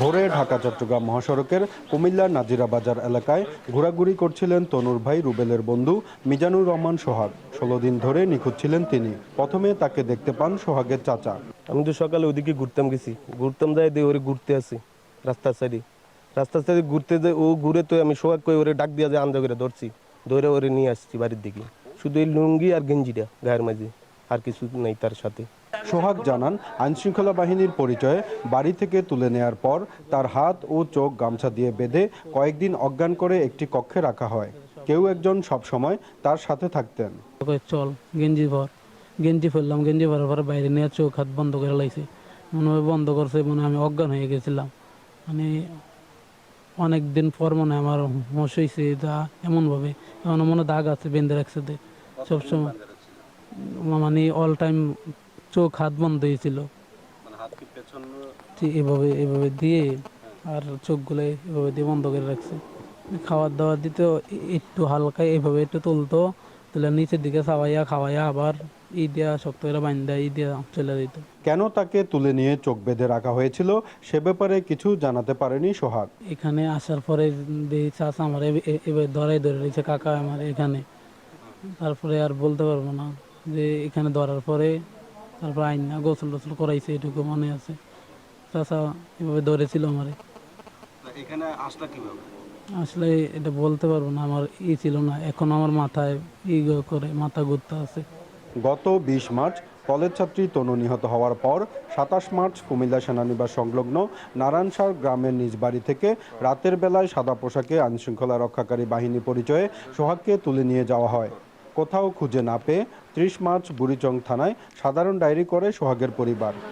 ভোরে ঢাকা, চট্টগ্রাম মহাসড়কের কুমিল্লার নাজিরা বাজার এলাকায় ঘোরাঘুরি করছিলেন তনুর ভাই রুবেলের বন্ধু মিজানুর রহমান সোহাগ। ষোলো দিন ধরে নিখোঁজ ছিলেন তিনি। প্রথমে তাকে দেখতে পান সোহাগের চাচা। আমি তো সকালে ওদিকে ঘুরতাম গেছি। ঘুরতাম যাই দিয়ে ওরে ঘুরতে আসি, রাস্তার সাইডে। রাস্তার সাইডে ঘুরতে যাই, ও ঘুরে তো আমি সোহাগ করে ওরে ডাক দিয়ে যে আন্দা করে ধরছি। ধরে ওরে নিয়ে আসছি বাড়ির দিকে। শুধু এই লুঙ্গি আর গেঞ্জিটা গায়ের মাঝে। আর কিছু নেই তার সাথে। সোহাগ জানান আইনশৃঙ্খলা বাহিনীর পরিচয়ে বাড়ি থেকে তুলে নেয়ার পর তার হাত ও চোখ গামছা দিয়ে বেঁধে কয়েকদিন অজ্ঞান করে একটি কক্ষে রাখা হয়। কেউ একজন সব সময় তার সাথে থাকতেন। চল গেঞ্জি ভর গেঞ্জি ফেললাম গেঞ্জি ভরার পরে বাইরে নিয়ে চোখ হাত বন্ধ করে লাইছে। মনে হয় বন্ধ করছে মনে হয় আমি অজ্ঞান হয়ে গেছিলাম। মানে অনেক দিন পর মনে আমার হোশ হয়েছে যা এমনভাবে। এমন মনে দাগ আছে বেঁধে রাখছে সবসময় মানে অল টাইম চোখ হাত বন্ধ হয়েছিল। ঠিক এভাবে এভাবে দিয়ে আর চোখগুলো এভাবে দিয়ে বন্ধ করে রাখছে। খাবার দাবার দিতে একটু হালকা এভাবে একটু তুলতো তুলে নিচের দিকে চাওয়াইয়া খাওয়াইয়া আবার ই দিয়া শক্ত করে বান্ধা ই দিয়া চলে দিত কেন তাকে তুলে নিয়ে চোখ বেঁধে রাখা হয়েছিল সে ব্যাপারে কিছু জানাতে পারেনি সোহাগ। এখানে আসার পরে দেখি চাষা আমার এবার ধরাই ধরে রয়েছে কাকা আমার এখানে। তারপরে আর বলতে পারব না। যে এখানে ধরার পরে তারপর আইন না গোসল টোসল করাইছে এটুকু মনে আছে। চাষা এভাবে ধরেছিল আমারে। এখানে আসলা কীভাবে? আসলে এটা বলতে পারব না আমার ই ছিল না। এখন আমার মাথায় ই করে মাথা ঘুরতে আছে। গত বিশ মার্চ কলেজ ছাত্রী তনু নিহত হওয়ার পর সাতাশ মার্চ কুমিল্লা সেনানিবাস সংলগ্ন নারায়ণসার গ্রামের নিজ বাড়ি থেকে রাতের বেলায় সাদা পোশাকে আইনশৃঙ্খলা রক্ষাকারী বাহিনী পরিচয়ে সোহাগকে তুলে নিয়ে যাওয়া হয়। কোথাও খুঁজে না পেয়ে ত্রিশ মার্চ বুড়িচং থানায় সাধারণ ডায়েরি করে সোহাগের পরিবার।